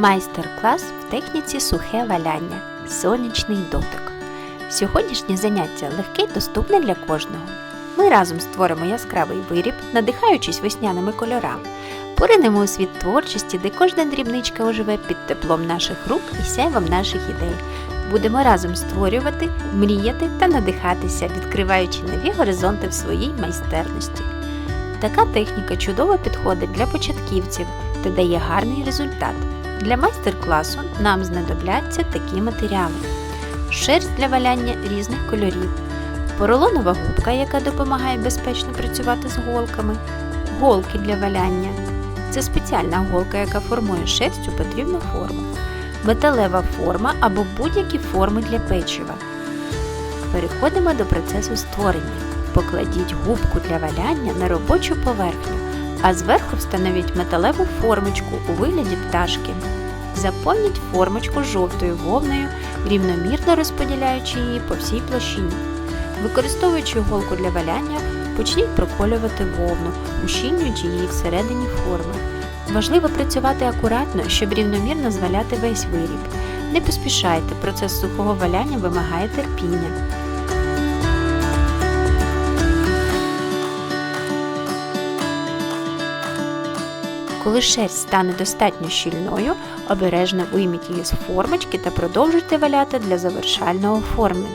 Майстер-клас в техніці сухе валяння. Сонячний дотик. Сьогоднішнє заняття легке й доступне для кожного. Ми разом створимо яскравий виріб, надихаючись весняними кольорами. Поринемо у світ творчості, де кожна дрібничка оживе під теплом наших рук і сяйвом наших ідей. Будемо разом створювати, мріяти та надихатися, відкриваючи нові горизонти в своїй майстерності. Така техніка чудово підходить для початківців та дає гарний результат. Для майстер-класу нам знадобляться такі матеріали: шерсть для валяння різних кольорів, поролонова губка, яка допомагає безпечно працювати з голками, голки для валяння. Це спеціальна голка, яка формує шерсть у потрібну форму, металева форма або будь-які форми для печива. Переходимо до процесу створення. Покладіть губку для валяння на робочу поверхню, а зверху встановіть металеву формочку у вигляді пташки. Заповніть формочку жовтою вовною, рівномірно розподіляючи її по всій площині. Використовуючи голку для валяння, почніть проколювати вовну, ущільнюючи її всередині форми. Важливо працювати акуратно, щоб рівномірно зваляти весь виріб. Не поспішайте, процес сухого валяння вимагає терпіння. Коли шерсть стане достатньо щільною, обережно вийміть її з формочки та продовжуйте валяти для завершального оформлення.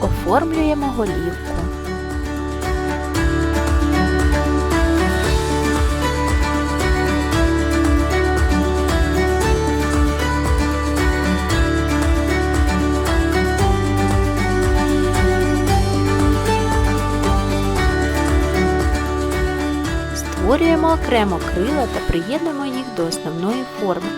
Оформлюємо голівку. Створюємо окремо крила та приєднуємо їх до основної форми.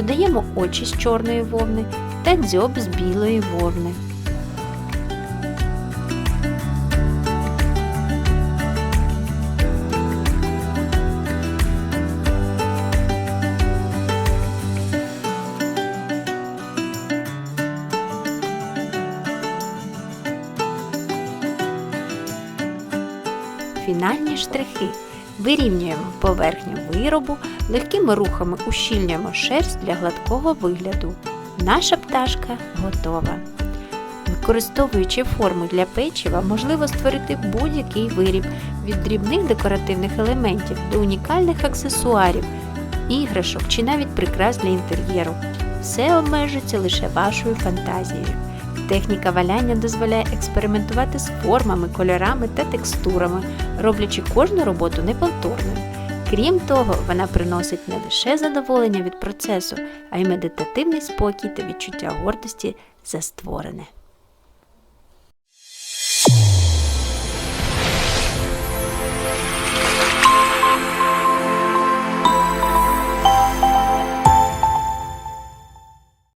Додаємо очі з чорної вовни та дзьоб з білої вовни. Фінальні штрихи. Вирівнюємо поверхню виробу, легкими рухами ущільнюємо шерсть для гладкого вигляду. Наша пташка готова. Використовуючи форму для печива, можливо створити будь-який виріб від дрібних декоративних елементів до унікальних аксесуарів, іграшок чи навіть прикрас для інтер'єру. Все обмежується лише вашою фантазією. Техніка валяння дозволяє експериментувати з формами, кольорами та текстурами, роблячи кожну роботу неповторною. Крім того, вона приносить не лише задоволення від процесу, а й медитативний спокій та відчуття гордості за створене.